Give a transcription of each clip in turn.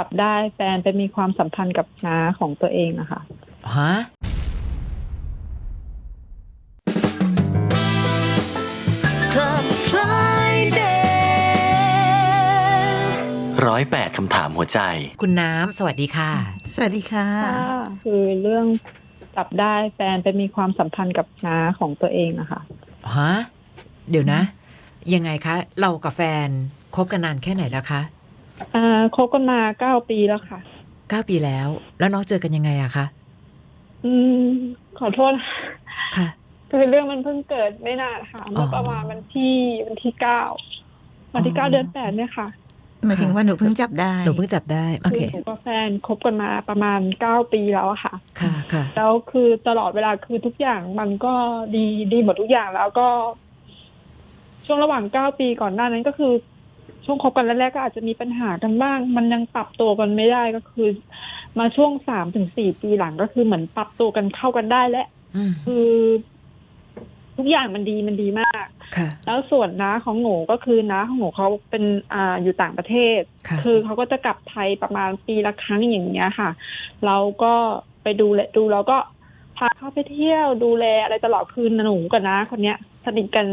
จับได้แฟนไปมีความสัมพันธ์กับน้าของตัวเองอะค่ะ ฮะ Club Friday ร้อยแปดคำถามหัวใจ คุณน้ำ สวัสดีค่ะ สวัสดีค่ะ คือเรื่องจับได้แฟนไปมีความสัมพันธ์กับน้าของตัวเองอะค่ะ ฮะ เดี๋ยวนะ ยังไงคะ เรากับแฟนคบกันนานแค่ไหนแล้วคะ อ่าคบกันมาเก้าปีแล้วค่ะ เก้าปีแล้ว แล้วน้องเจอกันยังไงอะคะอืม ขอโทษค่ะ คือเรื่องมันเพิ่งเกิดไม่นานค่ะเมื่อประมาณวันที่วันที่เก้าวันที่อ๋เก้าอเดือนแปดเนี่ยค่ะหมายถึงว่าหนูเพิ่งจับได้หนูเพิ่งจับได้โอคืเคอหนูกับแฟนคบกันมาประมาณเก้าปีแล้วอะค่ะ ค่ะค่ะแล้วคือตลอดเวลาคือทุกอย่างมันก็ดีดีหมดทุกอย่างแล้วก็ ช่วงระหว่างเก้าปีก่อนหน้านั้นก็คือ ช่วงคบกันแรกๆก็อาจจะมีปัญหากันบ้าง มันยังปรับตัวกันไม่ได้ก็คือ มาช่วงสามถึงสี่ปีหลังก็คือเหมือนปรับตัวกันเข้ากันได้แล้วอืมคือ ทุกอย่างมันดีมันดีมาก ค่ะ แล้วส่วนน้าของหนูก็คือน้าของหนูเขาเป็นอ่าอยู่ต่างประเทศ ค่ะ คือเขาก็จะกลับไทยประมาณปีละครั้งอย่างเงี้ยค่ะ เราก็ไปดูแลดูเราก็ พาเขาไปเที่ยวดูแลอะไรตลอดคืนหนูกับน้าคนเนี้ยสนิทกัน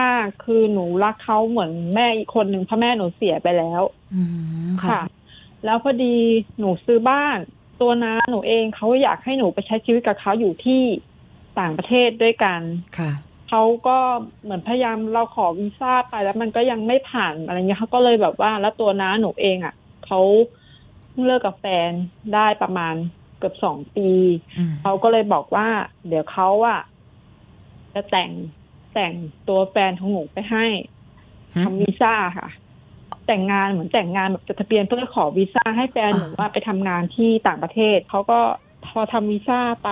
มาก ๆ คือหนูรักเขาเหมือนแม่อีกคนหนึ่งเพราะแม่หนูเสียไปแล้วอืมค่ะค่ะ แล้วพอดีหนูซื้อบ้าน ตัวน้าหนูเองเขาอยากให้หนูไปใช้ชีวิตกับเขาอยู่ที่ต่างประเทศด้วยกันค่ะเขาก็เหมือนพยายามเราขอวีซ่าไปแล้วมันก็ยังไม่ผ่านอะไรเงี้ยเขาก็เลยแบบว่าแล้วตัวน้าหนูเองอะเขาเพิ่งเลิกกับแฟนได้ประมาณ เกือบสองปีอืมเขาก็เลยบอกว่า เดี๋ยวเขาอะจะแต่งแต่งตัวแฟนของหนูไปให้หืมทำวีซ่าค่ะ แต่งงานเหมือนแต่งงานแบบจดทะเบียนเพื่อขอวีซ่าให้แฟนหนูอ่าว่าไปทำงานที่ต่างประเทศเขาก็พอทำวีซ่าไป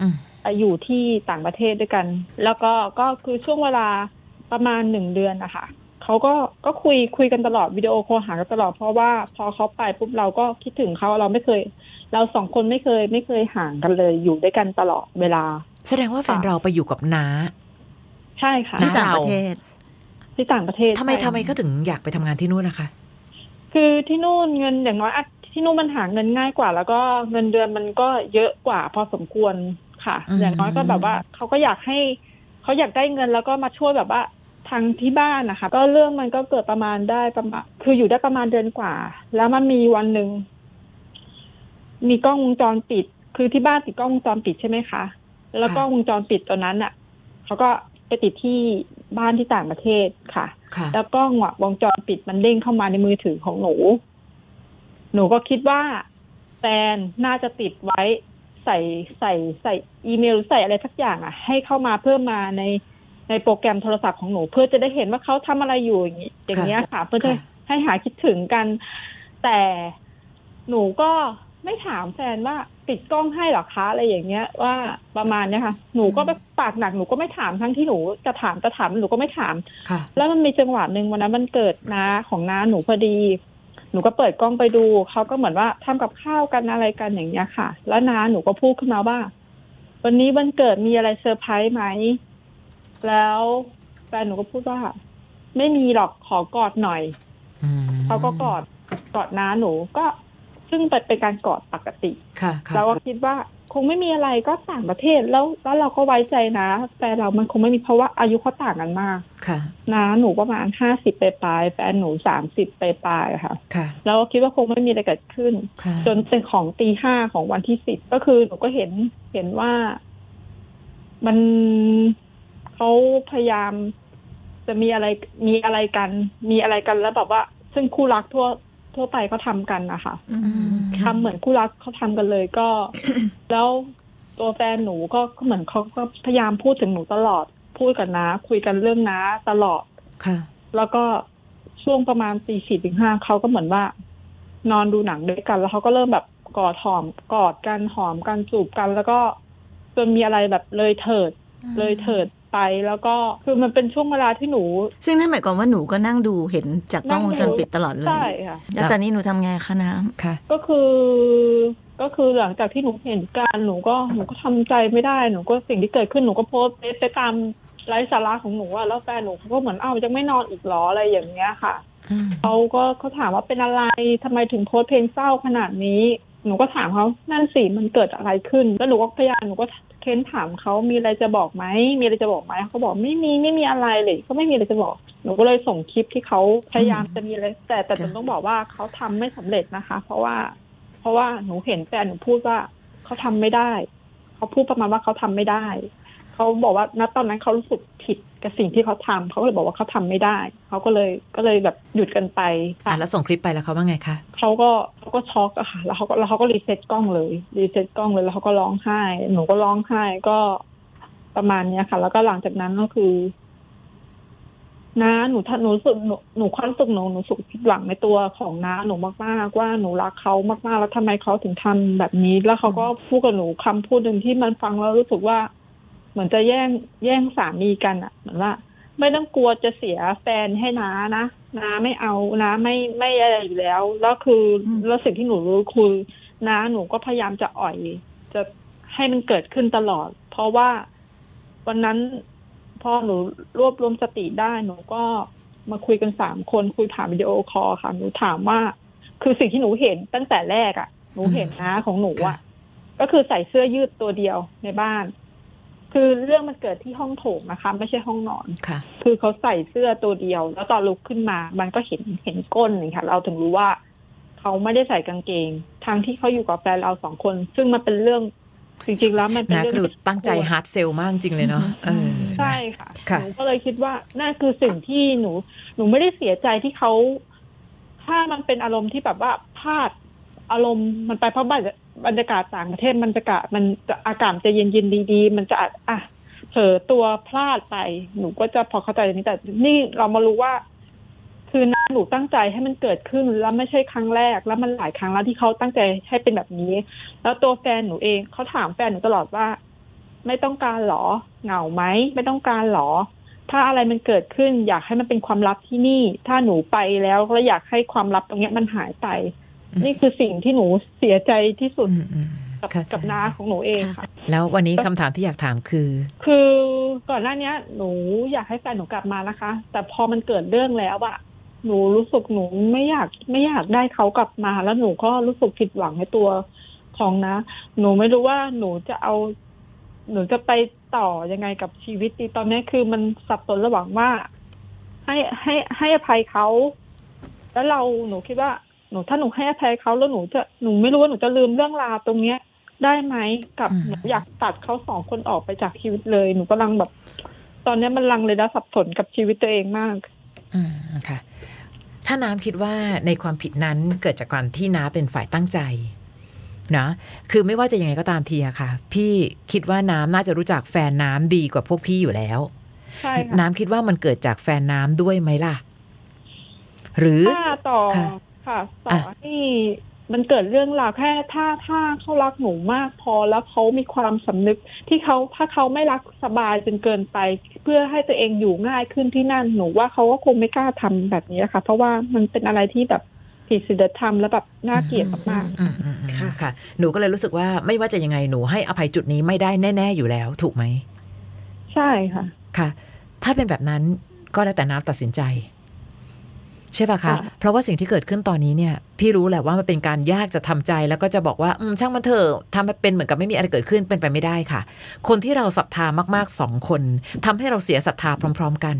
อืมอยู่ที่ต่างประเทศด้วยกัน แล้วก็ก็คือช่วงเวลาประมาณหนึ่งเดือนนะคะเขาก็ก็คุยคุยกันตลอดวิดีโอคอลหากันตลอดเพราะว่าพอเขาไปปุ๊บเราก็คิดถึงเขาเราไม่เคย เราสองคนไม่เคยไม่เคยห่างกันเลยอยู่ด้วยกันตลอดเวลา แสดงว่าแฟนเราไปอยู่กับน้า ใช่ค่ะน้ที่ต่างประเทศ ที่ต่างประเทศทำไมใช่ทำไมก็ถึงอยากไปทำงานที่นู่นนะคะ คือที่นู่นเงินอย่างน้อยอะที่นู่นมันหาเงินง่ายกว่า แล้วก็เงินเดือนมันก็เยอะกว่า พอสมควรค่ะ อืม อย่างน้อยก็แบบว่าเขาก็อยากให้เขาอยากได้เงินแล้วก็มาช่วยแบบว่าทางที่บ้านนะคะ ก็เรื่องมันก็เกิดประมาณได้ประมาณคืออยู่ได้ประมาณเดือนกว่า แล้วมันมีวันหนึ่ง มีกล้องวงจรปิด คือที่บ้านติดกล้องวงจรปิดใช่ไหมคะ แล้วก็วงจรปิดตัวนั้นอะเขาก็ไปติดที่บ้านที่ต่างประเทศค่ะ ค่ะแล้วกล้องอะวงจรปิดมันเด้งเข้ามาในมือถือของหนู หนูก็คิดว่าแฟนน่าจะติดไว้ใส่ใส่ใส่อีเมลหรือใส่อะไรสักอย่างอะ ให้เข้ามาเพื่อมาในในโปรแกรมโทรศัพท์ของหนู เพื่อจะได้เห็นว่าเขาทำอะไรอยู่อย่างนี้อย่างเงี้ยค่ะ เพื่อจะค่ะ ให้หาคิดถึงกัน แต่หนูก็ ไม่ถามแฟนว่าปิดกล้องให้เหรอคะอะไรอย่างเงี้ย ว่าประมาณเนี้ยค่ะ หนูก็แบบปากหนักหนูก็ไม่ถามทั้งที่หนูจะถามจะถามหนูก็ไม่ถาม ค่ะ แล้วมันมีจังหวะหนึ่งวันนั้นมันเกิดน้าของน้าหนูพอดี หนูก็เปิดกล้องไปดูเขาก็เหมือนว่าทำกับข้าวกันอะไรกันอย่างเงี้ยค่ะ แล้วน้าหนูก็พูดขึ้นมาว่า วันนี้วันเกิดมีอะไรเซอร์ไพรส์ไหมแล้วแฟนหนูก็พูดว่า ไม่มีหรอกขอกอดหน่อย อืมเขาก็กอดกอดน้าหนูก็ ซึ่งเป็นเป็นการกอดปกติค่ะค่ะเราก็คิดว่าคงไม่มีอะไรก็ต่างประเทศแล้วแล้วเราก็ไว้ใจนะ แฟนเรามันคงไม่มีเพราะว่าอายุเขาต่างกันมากค่ะน้าหนูประมาณห้าสิบปลายๆแฟนหนูสามสิบปลายๆค่ะค่ะแล้วก็คิดว่าคงไม่มีอะไรเกิดขึ้นค่ะจนเป็นของตีห้าของวันที่สิบก็คือหนูก็เห็นเห็นว่ามันเขาพยายามจะมีอะไรมีอะไรกัน มีอะไรกันแล้วแบบว่า ซึ่งคู่รักทั่ว ทั่วไปเขาทำกันนะคะอืมทำเหมือนคู่รักเขาทำกันเลยก็ แล้วตัวแฟนหนูก็ก็เหมือนเขาก็พยายามพูดถึงหนูตลอด พูดกับน้าคุยกันเรื่องน้าตลอด ค่ะ แล้วก็ช่วงประมาณตีสี่ถึงห้าเขาก็เหมือนว่า นอนดูหนังด้วยกัน แล้วเขาก็เริ่มแบบกอดหอมกอดกันหอมกันจูบกัน แล้วก็จนมีอะไรแบบเลยเถิด เลยเถิด ไปแล้วก็คือมันเป็นช่วงเวลาที่หนู ซึ่งนั่นหมายความว่าหนูก็นั่งดูเห็นจากกล้องวงจรปิดตลอดเลยใช่ค่ะแล้วตอนนี้หนูทำไงคะน้ค่ะ ก็คือก็คือหลังจากที่หนูเห็นการหนูก็หนูก็ทำใจไม่ได้หนูก็สิ่งที่เกิดขึ้นหนูก็โพสต์ไปตามไลฟ์สาระของหนูอะแล้วแฟนหนูเขาก็เหมือนอ้าวยังไม่นอนอีกเหรออะไรอย่างเงี้ยค่ะอืมเขาก็เขาถามว่าเป็นอะไรทำไมถึงโพสต์เพลงเศร้าขนาดนี้หนูก็ถามเขานั่นสิมันเกิดอะไรขึ้น แล้วหนูก็พยายามหนูก็เค้นถามเขามีอะไรจะบอกไหมมีอะไรจะบอกไหมเขาบอกไม่มีไม่มีอะไรเลย ก็ไม่มีอะไรจะบอกหนูก็เลยส่งคลิปที่เขาพยายามจะมีอะไรแต่แต่หนูต้องบอกว่าเขาทำไม่สำเร็จนะคะ เพราะว่า เพราะว่าหนูเห็นแฟนหนูพูดว่าเขาทำไม่ได้เขาพูดประมาณว่าเขาทำไม่ได้ เขาบอกว่าณตอนนั้นเขารู้สึกผิดกับสิ่งที่เขาทำเขาก็เลยบอกว่าเขาทำไม่ได้ เขาก็เลยก็เลยแบบหยุดกันไปอะแล้วส่งคลิปไปแล้วเขาว่าไงคะ เขาก็เขาก็ช็อกอะค่ะแล้วเขาก็แล้วเขาก็รีเซ็ตกล้องเลยรีเซ็ตกล้องเลยแล้วเขาก็ร้องไห้ หนูก็ร้องไห้ก็ประมาณเนี้ยค่ะ แล้วก็หลังจากนั้นก็คือน้าหนูถ้าหนูรู้สึกหนูหนูความรู้สึกหนูหนูรู้สึกผิดหวังในตัวของน้าหนูมากๆว่าหนูรักเขามากๆ แล้วทำไมเขาถึงทำแบบนี้ แล้วเขาก็พูดกับหนูคำพูดหนึ่งที่มันฟังแล้วรู้สึกว่าเห มือนจะแย่งแย่งสามีกันอะเหมือนว่า ไม่ต้องกลัวจะเสียแฟนให้น้านะน้าไม่เอาน้าไม่ไม่อะไรอยู่แล้วแล้วคืออมแล้วสิ่งที่หนูรู้คือน้าหนูก็พยายามจะอ่อย จะให้มันเกิดขึ้นตลอด เพราะว่าวันนั้นพอหนูรวบรวมสติได้หนูก็มาคุยกันสามคนคุยผ่านวิดีโอคอลค่ะ หนูถามว่า คือสิ่งที่หนูเห็นตั้งแต่แรกอะ่ะ หนูเห็นน้าของหนูอะ่ะ ก็คือใส่เสื้อยืดตัวเดียวในบ้าน คือเรื่องมันเกิดที่ห้องโถงนะคะ ไม่ใช่ห้องนอน ค่ะ คือเขาใส่เสื้อตัวเดียว แล้วตอนลุกขึ้นมา มันก็เห็นเห็นก้นนี่ค่ะ เราถึงรู้ว่า เขาไม่ได้ใส่กางเกงทางที่เขาอยู่กับแฟนเราสองคน ซึ่งมันเป็นเรื่องจริงๆแล้วมันเป็นนะเรื่องคือที่ตั้งใจฮาร์ดเซลมากจริงเลยเนาะเออ ใช่ค่ะค่ะ หนูก็เลยคิดว่านั่นคือสิ่งที่หนู หนูไม่ได้เสียใจที่เขาถ้ามันเป็นอารมณ์ที่แบบว่าพลาดอารมณ์มันไปเพราะบรรย บรรยากาศต่างประเทศมันจะกาศมันจะอากาศจะเย็นๆดีๆ มันจะอะเผลอตัวพลาดไป หนูก็จะพอเข้าใจตรงนี้แต่นี่เรามารู้ว่า คือน้าหนูตั้งใจให้มันเกิดขึ้นแล้วไม่ใช่ครั้งแรก แล้วมันหลายครั้งแล้วที่เขาตั้งใจให้เป็นแบบนี้ แล้วตัวแฟนหนูเองเขาถามแฟนหนูตลอดว่า ไม่ต้องการหรอเหงาไหมไม่ต้องการหรอ ถ้าอะไรมันเกิดขึ้น อยากให้มันเป็นความลับที่นี่ ถ้าหนูไปแล้วก็อยากให้ความลับตรงเนี้ยมันหายไป นี่คือสิ่งที่หนูเสียใจที่สุดอืมอืมกับเข้าใจกับน้าของหนูเองค่ะ แล้ววันนี้คำถามที่อยากถามคือ คือก่อนหน้าเนี้ยหนูอยากให้แฟนหนูกลับมานะคะ แต่พอมันเกิดเรื่องแล้วอะหนูรู้สึกหนูไม่อยากไม่อยากได้เขากลับมา แล้วหนูก็รู้สึกผิดหวังในตัวของนะ หนูไม่รู้ว่าหนูจะเอา หนูจะไปต่อยังไงกับชีวิตดีตอนนี้คือมันสับสนระหว่างว่า ให้ให้ให้อภัยเขา แล้วเราหนูคิดว่า หนูถ้าหนูให้อภัยเขาแล้วหนูจะหนูไม่รู้ว่าหนูจะลืมเรื่องราวตรงเนี้ย ได้ไหมกับอืมหนูอยากตัดเขาสองคนออกไปจากชีวิตเลย หนูกำลังแบบ ตอนนี้มันลังเลยนะสับสนกับชีวิตตัวเองมาก อืมค่ะ ถ้าน้ำคิดว่าในความผิดนั้นเกิดจากการที่น้าเป็นฝ่ายตั้งใจนะคือไม่ว่าจะยังไงก็ตามทีอะค่ะ พี่คิดว่าน้ำน่าจะรู้จักแฟนน้ำดีกว่าพวกพี่อยู่แล้วใช่ค่ะน้ำคิดว่ามันเกิดจากแฟนน้ำด้วยไหมล่ะ หรือถ้าต่อ ค่ะค่ะต่ออะให้มันเกิดเรื่องราวแค่ถ้าถ้าเขารักหนูมากพอแล้วเขามีความสำนึกที่เขาถ้าเขาไม่รักสบายจนเกินไป เพื่อให้ตัวเองอยู่ง่ายขึ้นที่นั่นหนูว่าเขาก็คงไม่กล้าทำแบบนี้ค่ะ เพราะว่ามันเป็นอะไรที่แบบผิดศีลธรรมและแบบน่าเกลียดมากอืมอืมอืมค่ะค่ะ หนูก็เลยรู้สึกว่าไม่ว่าจะยังไงหนูให้อภัยจุดนี้ไม่ได้แน่ ๆ อยู่แล้ว ถูกไหมๆใช่ค่ะค่ะ ถ้าเป็นแบบนั้นก็แล้วแต่น้ำตัดสินใจ ใช่ปะคะค่ะเพราะว่าสิ่งที่เกิดขึ้นตอนนี้เนี่ย พี่รู้แหละว่ามันเป็นการยากจะทำใจแล้วก็จะบอกว่า อืมช่างมันเถอะทำให้เป็นเหมือนกับไม่มีอะไรเกิดขึ้นเป็นไปไม่ได้ค่ะ คนที่เราศรัทธามากๆสองคนทำให้เราเสียศรัทธาพร้อม ๆ กัน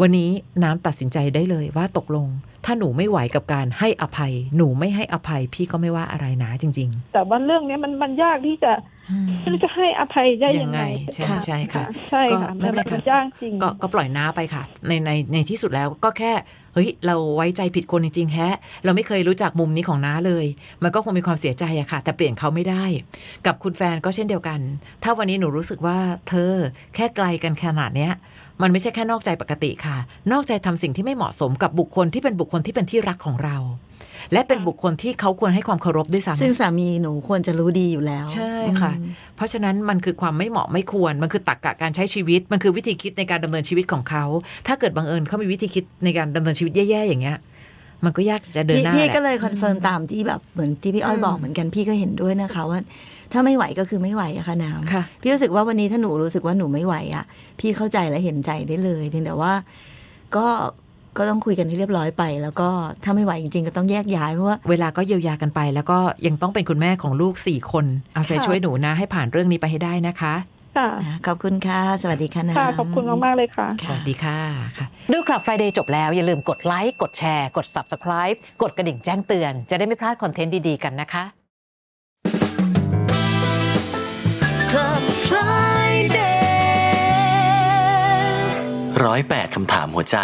วันนี้น้ำตัดสินใจได้เลยว่าตกลง ถ้าหนูไม่ไหวกับการให้อภัย หนูไม่ให้อภัยพี่ก็ไม่ว่าอะไรนะจริงแต่ว่าเรื่องเนี้ยมันมันยากที่จะๆ ไม่รู้จะให้อภัยได้ยังไงยังไงใช่ใช่ค่ะ ใช่ค่ะก็ไม่มันเป็นไรมันค่ะยากจริงก็ก็ปล่อยน้าไปค่ะ ในในในที่สุดแล้วก็แค่เฮ้ยเราไว้ใจผิดคนจริงๆแฮะ เราไม่เคยรู้จักมุมนี้ของน้าเลย มันก็คงมีความเสียใจอะค่ะ แต่เปลี่ยนเขาไม่ได้ กับคุณแฟนก็เช่นเดียวกัน ถ้าวันนี้หนูรู้สึกว่าเธอแค่ไกลกันขนาดเนี้ย มันไม่ใช่แค่นอกใจปกติค่ะ นอกใจทำสิ่งที่ไม่เหมาะสมกับบุคคลที่เป็นบุคคลที่เป็นที่รักของเรา และเป็นบุคคลที่เขาควรให้ความเคารพด้วยซ้ำซึ่งสามีหนูควรจะรู้ดีอยู่แล้ว ใช่ค่ะอืมเพราะฉะนั้นมันคือความไม่เหมาะไม่ควร มันคือตรกกะการใช้ชีวิต มันคือวิธีคิดในการดำเนินชีวิตของเขา ถ้าเกิดบังเอิญเขามีวิธีคิดในการดำเนินชีวิตแย่ๆอย่างเงี้ย มันก็ยากจะเดินพี่หน้าพี่แหละก็เลยคอนเฟิร์มตามที่แบบเหมือนที่พี่อ้อยอืมบอกเหมือนกันพี่ก็เห็นด้วยนะคะว่า ถ้าไม่ไหวก็คือไม่ไหวอะค่ะน้ำค่ะพี่รู้สึกว่าวันนี้ถ้าหนูรู้สึกว่าหนูไม่ไหวอะพี่เข้าใจและเห็นใจได้เลยเพียงแต่ว่า ก็ก็ต้องคุยกันให้เรียบร้อยไป แล้วก็ถ้าไม่ไหวจริงๆ ก็ต้องแยกย้ายเพราะว่าเวลาก็เยียวยากันไป แล้วก็ยังต้องเป็นคุณแม่ของลูกสี่คนเอาใจค่ะช่วยหนูนะให้ผ่านเรื่องนี้ไปให้ได้นะคะ ค่ะอ่าขอบคุณค่ะ สวัสดีค่ะน้ำค่ะขอบคุณมาก ๆ เลยค่ะ สวัสดีค่ะค่ะดูคลับ Friday จบแล้ว อย่าลืมกดไลค์ กดแชร์ กด Subscribe กดกระดิ่งแจ้งเตือน จะได้ไม่พลาดคอนเทนต์ดี ๆ กันนะคะ Club Friday ร้อยแปดคำถามหัวใจ